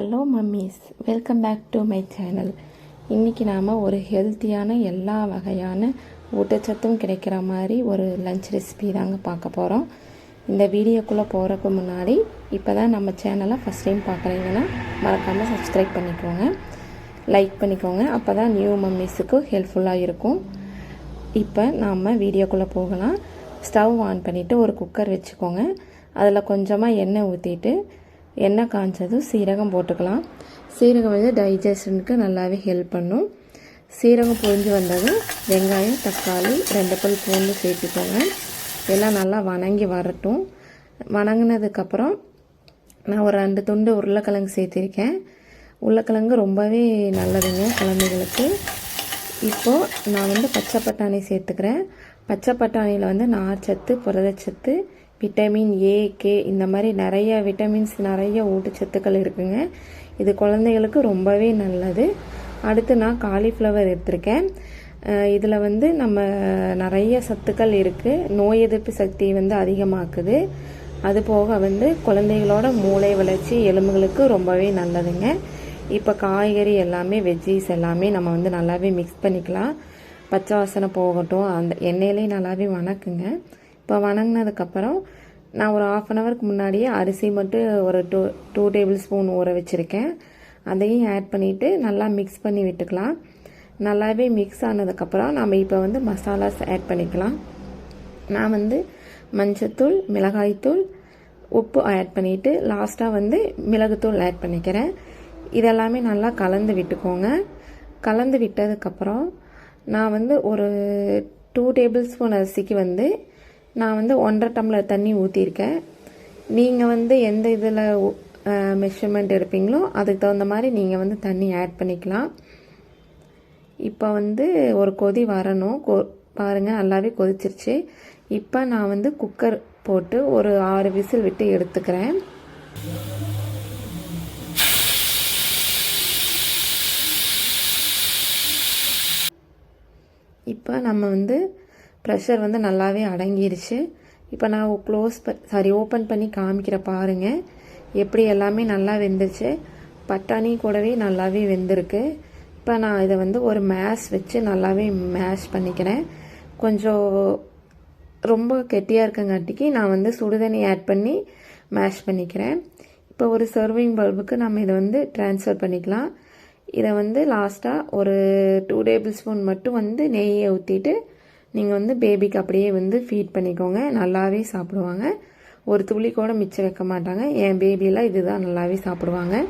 Hello mummies welcome back to my channel இன்றைக்கி நாம் ஒரு ஹெல்த்தியான எல்லா வகையான ஊட்டச்சத்தும் கிடைக்கிற மாதிரி ஒரு லஞ்ச் ரெசிபி தாங்க பார்க்க போகிறோம் இந்த வீடியோக்குள்ளே போகிறக்கு முன்னாடி இப்போ தான் நம்ம சேனலை ஃபஸ்ட் டைம் பார்க்குறீங்கன்னா மறக்காமல் சப்ஸ்கிரைப் பண்ணிக்கோங்க. லைக் பண்ணிக்கோங்க. அப்போ தான் நியூ மம்மிஸுக்கு ஹெல்ப்ஃபுல்லாக இருக்கும். இப்போ நாம் வீடியோக்குள்ளே போகலாம். ஸ்டவ் ஆன் பண்ணிவிட்டு ஒரு குக்கர் வச்சுக்கோங்க. அதில் கொஞ்சமாக எண்ணெய் ஊற்றிட்டு எண்ணெய் காய்ச்சதும் சீரகம் போட்டுக்கலாம். சீரகம் வந்து டைஜஷனுக்கு நல்லாவே ஹெல்ப் பண்ணும். சீரகம் பொரிஞ்சு வந்ததும் வெங்காயம் தக்காளி ரெண்டு பல் பூண்டு சேர்த்துக்கோங்க. எல்லாம் நல்லா வணங்கி வரட்டும். வணங்கினதுக்கப்புறம் நான் ஒரு ரெண்டு துண்டு உருளைக்கிழங்கு சேர்த்துருக்கேன். உருளைக்கிழங்கு ரொம்பவே நல்லதுங்க குழந்தைகளுக்கு. இப்போது நான் வந்து பச்சை பட்டாணி சேர்த்துக்கிறேன். பச்சை பட்டாணியில் வந்து நார்ச்சத்து புரதச்சத்து விட்டமின் ஏ கே இந்த மாதிரி நிறைய விட்டமின்ஸ் நிறைய ஊட்டச்சத்துக்கள் இருக்குங்க. இது குழந்தைகளுக்கு ரொம்பவே நல்லது. அடுத்து நான் காலிஃப்ளவர் எடுத்திருக்கேன். இதில் வந்து நம்ம நிறைய சத்துக்கள் இருக்குது நோய் எதிர்ப்பு சக்தி வந்து அதிகமாக்குது. அது போக வந்து குழந்தைகளோட மூளை வளர்ச்சி எலும்புகளுக்கு ரொம்பவே நல்லதுங்க. இப்போ காய்கறி எல்லாமே வெஜ்ஜீஸ் எல்லாமே நம்ம வந்து நல்லாவே மிக்ஸ் பண்ணிக்கலாம். பச்சை வாசனை போகட்டும் அந்த எண்ணெயிலையும் நல்லாவே வணக்குங்க. இப்போ வணங்கினதுக்கப்புறம் நான் ஒரு ஆஃப் அன் ஹவருக்கு முன்னாடியே அரிசி மட்டும் ஒரு டூ டூ டேபிள் ஸ்பூன் ஊற வச்சுருக்கேன். அதையும் ஆட் பண்ணிவிட்டு நல்லா மிக்ஸ் பண்ணி விட்டுக்கலாம். நல்லாவே மிக்ஸ் ஆனதுக்கப்புறம் நம்ம இப்போ வந்து மசாலாஸ் ஆட் பண்ணிக்கலாம். நான் வந்து மஞ்சத்தூள் மிளகாய்த்தூள் உப்பு ஆட் பண்ணிவிட்டு லாஸ்ட்டாக வந்து மிளகுத்தூள் ஆட் பண்ணிக்கிறேன். இதெல்லாமே நல்லா கலந்து விட்டுக்கோங்க. கலந்து விட்டதுக்கப்புறம் நான் வந்து ஒரு டூ டேபிள் ஸ்பூன் அரிசிக்கு வந்து நான் வந்து ஒன்றரை டம்ளர் தண்ணி ஊற்றிருக்கேன் நீங்கள் வந்து எந்த இதில் மெஷர்மெண்ட் எடுப்பீங்களோ அதுக்கு தகுந்த மாதிரி நீங்கள் வந்து தண்ணி ஆட் பண்ணிக்கலாம். இப்போ வந்து ஒரு கொதி வரணும். கொ பாருங்கள் நல்லாவே கொதிச்சிருச்சு. இப்போ நான் வந்து குக்கர் போட்டு ஒரு ஆறு விசில் விட்டு எடுத்துக்கிறேன். இப்போ நம்ம வந்து ப்ரெஷர் வந்து நல்லாவே அடங்கிருச்சு. இப்போ நான் க்ளோஸ் ப சாரி ஓப்பன் பண்ணி காமிக்கிற பாருங்கள் எப்படி எல்லாமே நல்லா வெந்துருச்சு. பட்டாணி கூடவே நல்லாவே வெந்திருக்கு. இப்போ நான் இதை வந்து ஒரு மேஷ் வச்சு நல்லாவே மேஷ் பண்ணிக்கிறேன். கொஞ்சம் ரொம்ப கெட்டியாக இருக்கங்காட்டிக்கு நான் வந்து சுடுதண்ணி ஆட் பண்ணி மேஷ் பண்ணிக்கிறேன். இப்போ ஒரு சர்விங் பல்புக்கு நம்ம இதை வந்து ட்ரான்ஸ்ஃபர் பண்ணிக்கலாம். இதை வந்து லாஸ்ட்டாக ஒரு டூ டேபிள் ஸ்பூன் மட்டும் வந்து நெய்யை ஊற்றிட்டு நீங்கள் வந்து பேபிக்கு அப்படியே வந்து ஃபீட் பண்ணிக்கோங்க. நல்லாவே சாப்பிடுவாங்க. ஒரு துளி கூட மிச்சம் வைக்க மாட்டாங்க. என் பேபியெல்லாம் இதுதான் நல்லாவே சாப்பிடுவாங்க.